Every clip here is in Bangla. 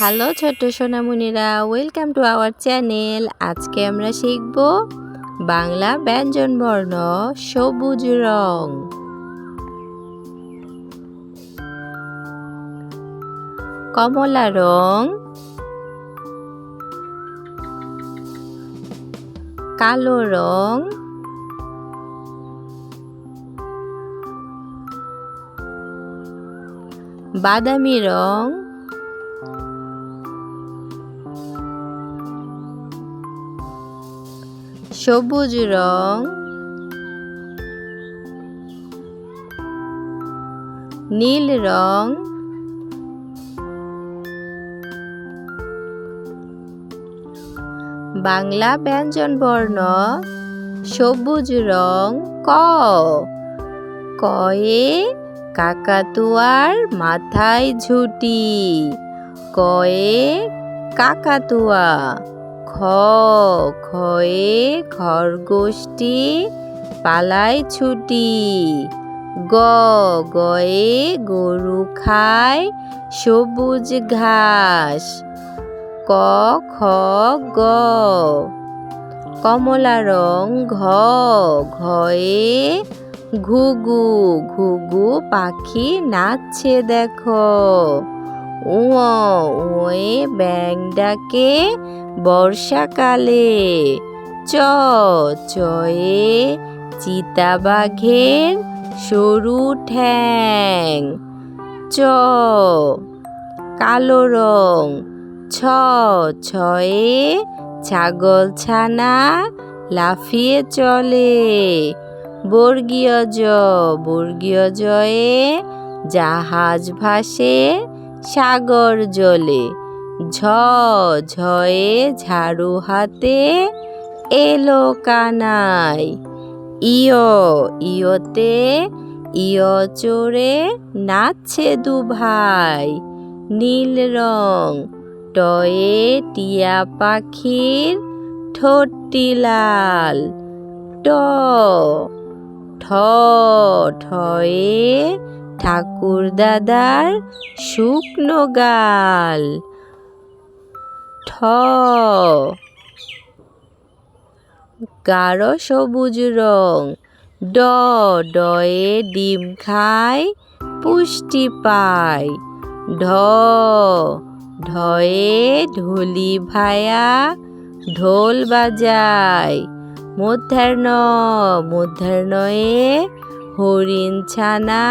হ্যালো ছোট্ট সোনামণিরা ওয়েলকাম টু আওয়ার চ্যানেল আজকে আমরা শিখব বাংলা ব্যঞ্জন বর্ণ সবুজ রং। কমলা রং, কালো রং, বাদামি রং সবুজ রং। নীল রং। বাংলা ব্যঞ্জন বর্ণ সবুজ রং, ক। কয়ে কাকাতুয়ার মাথায় ঝুটি। কয়ে কাকাতুয়া। খ খয়ে খরগোষ্ঠী পালায় ছুটি। গ, গয়ে গরু খায় সবুজ ঘাস। ক, খ, গ, কমলা রং ঘ, ঘয়ে ঘুঘু ঘুঘু পাখি নাচছে দেখো। উঁ উঁয়ে ব্যাং ডাকে বর্ষাকালে চ, চয়ে চিতাবাঘের সরু ঠ্যাং, চ, কালো রং, ছ, ছয়ে ছাগল ছানা লাফিয়ে চলে, বর্গীয় জ, বর্গীয় জয়ে জাহাজ ভাসে সাগর জলে। ঝ, ঝয়ে ঝাড়ু হাতে এলো কানাই। ইয়, ইয়তে, ইয় চড়ে নাচছে দু ভাই। নীল রং, টয়ে টিয়া পাখির ঠোঁটটি লাল। ট, ঠ, ঠয়ে ঠাকুর দাদার শুকনো গাল। ঠ। গাঢ় সবুজ রং। ড। ডয়ে ডিম খায়, পুষ্টি পায়। ঢ। ঢয়ে ঢুলি ভায়া, ঢোল বাজায়। মধ্যাহ্ন। মধ্যাহ্নয়ে হরিণ ছানা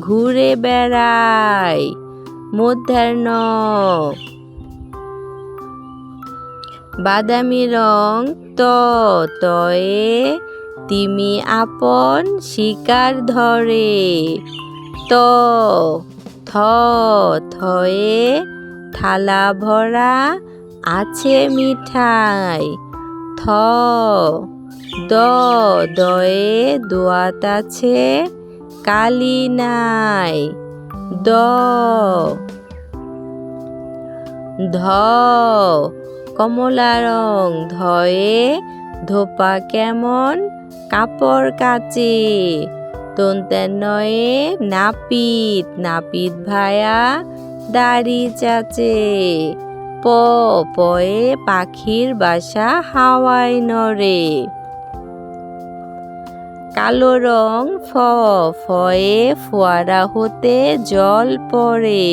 ঘুরে বেড়ায় মধ্যাহ্ন। বাদামি রং ত তয়ে তিমি আপন শিকার ধরে। ত থ থয়ে থালা ভরা আছে মিঠাই। থ, দ, দয়ে দোয়াত আছে কালি নাই দ ধ কমলা রং ধয়ে ধোপা কেমন? কাপড় কাচে। তন্তের নয়ে নাপিত নাপিত ভায়া দাড়ি চাচে। প পয়ে পাখির বাসা হাওয়ায় নড়ে। কালো রং ফ, ফয়ে ফোয়ারা হতে জল পড়ে।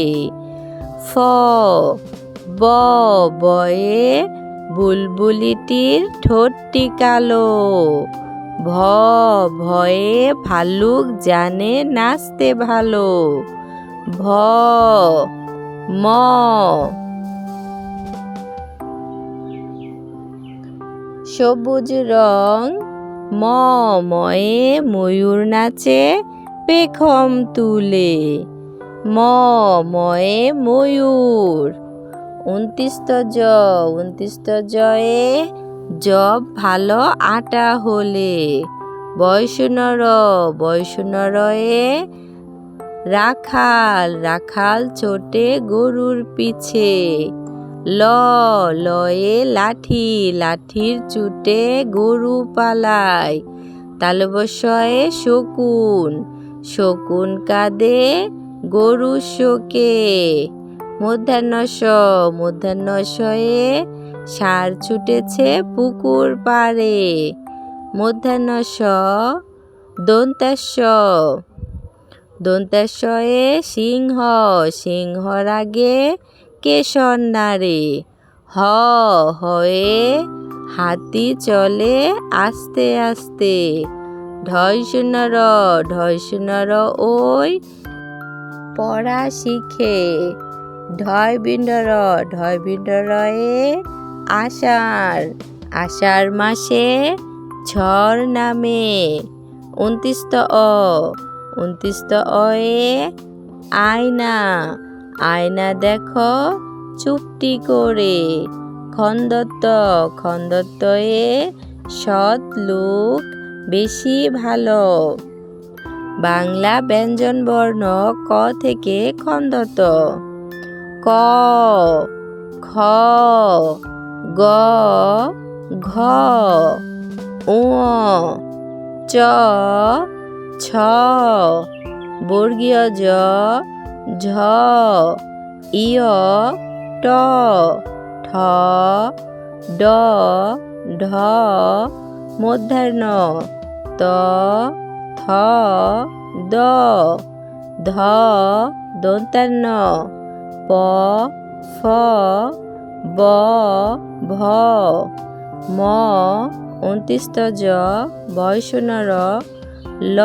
ফ, ব, বয়ে বুলবুলিটির ঠোঁটটি কালো। ভ, ভয়ে ভালুক জানে নাচতে ভালো। ভ, ম, সবুজ রং ম ময়ে ময়ূর নাচে পেখম তুলে। ম ময়ে ময়ূর। উনত্রিশত জ, উনত্রিশত জয়ে জব ভালো আটা হলে। বয়সুনর বয়সুনরয়ে রাখাল রাখাল ছোটে গরুর পিছে। ল, লয়ে লাঠি, লাঠির চুটে গরু পালায় তালবশয়ে শকুন শকুন কাঁদে গরু শোকে। মধ্যাহ্ন স মধ্যাহ্ন শয়ে সার ছুটেছে পুকুর পাড়ে। মধ্যাহ্ন স দন্তাস্য দন্তাস্বয়ে সিংহ, সিংহর আগে কেশর নারে হ, হয়ে হাতি চলে আস্তে আস্তে। ঢয় শূন্যর ঢয় শূন্যর ওই পড়া শিখে। ঢয় বিন্ডর ঢয় বিন্ডরয়ে আষাঢ় আষাঢ় মাসে ঝড় নামে। উনত্রিশ অ উনত্রিশ অয়ে আয়না। আয়না দেখো, চুপটি করে। খন্দত্ত, খন্দত্তয়ে সৎ লোক বেশি ভালো। বাংলা ব্যঞ্জন বর্ণ ক থেকে খন্দত ক, খ, গ, ঘ উ চ, ছ, বর্গীয় জ ঝ, ইয়, ট, ঠ, ড, ঢ, মধ্যাহ্ন, ত, থ, দ, ধ দন্তান্ন প, ফ, ব, ভ, ম উনত্রিশ জ বয়সনর ল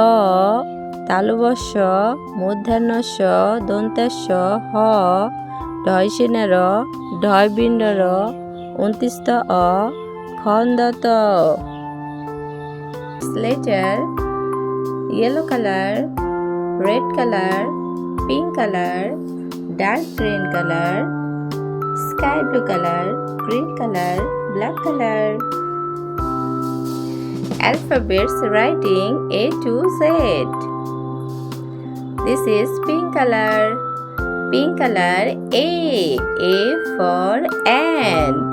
তালুবস্য মধ্যাহ্নস্য দন্তাস্য হ ঢয়সেনার ঢয়বিণ্ডর উনত্রিশ অ খন্দত স্লেটার yellow color, red color, pink color, dark green color, sky blue color, green color, black color. Alphabets writing A to Z. This is pink color. Pink color A. A for ant.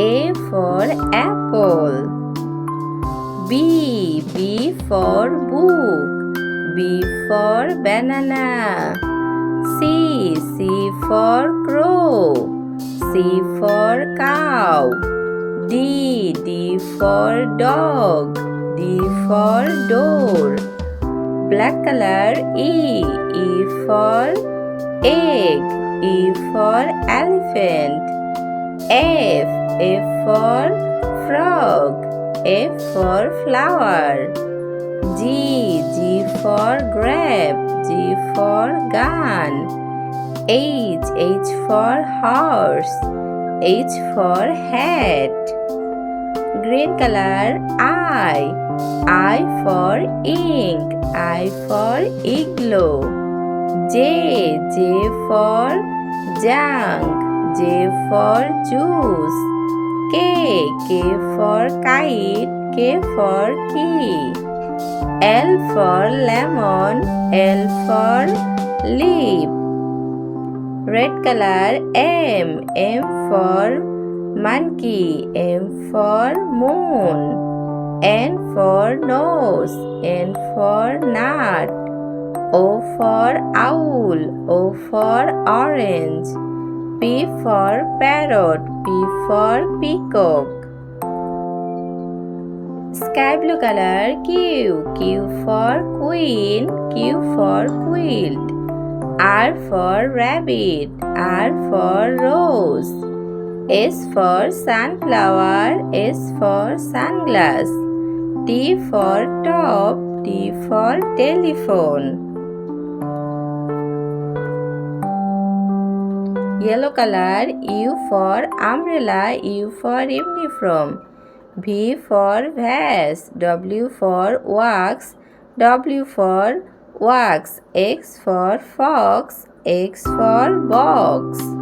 A for apple. B. B for book. B for banana. C. C for crow. C for cow. D. D for dog. D for door. Black color E. E for egg. E for elephant. F. F for frog. F for flower. G. G for grape. G for gun. H. H for horse. H for hat. Green color I. I for ink. I for igloo. J. J for junk. J for juice. K. K for kite. K for key. L for lemon. L for leaf. Red color M. M for monkey. M for moon. N for nose. N for nut. O for owl. O for orange. P for parrot. P for peacock. Sky blue color Q. Q for queen. Q for quilt. R for rabbit. R for rose. S for sunflower. S for sunglass. T for top. T for telephone. Yellow color U for umbrella. U for uniform. V for vase. W for wax. W for wax. X for fox. X for box.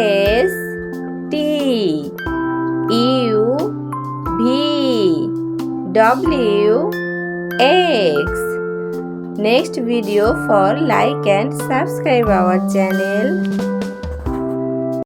W X. Next video for like and subscribe our channel.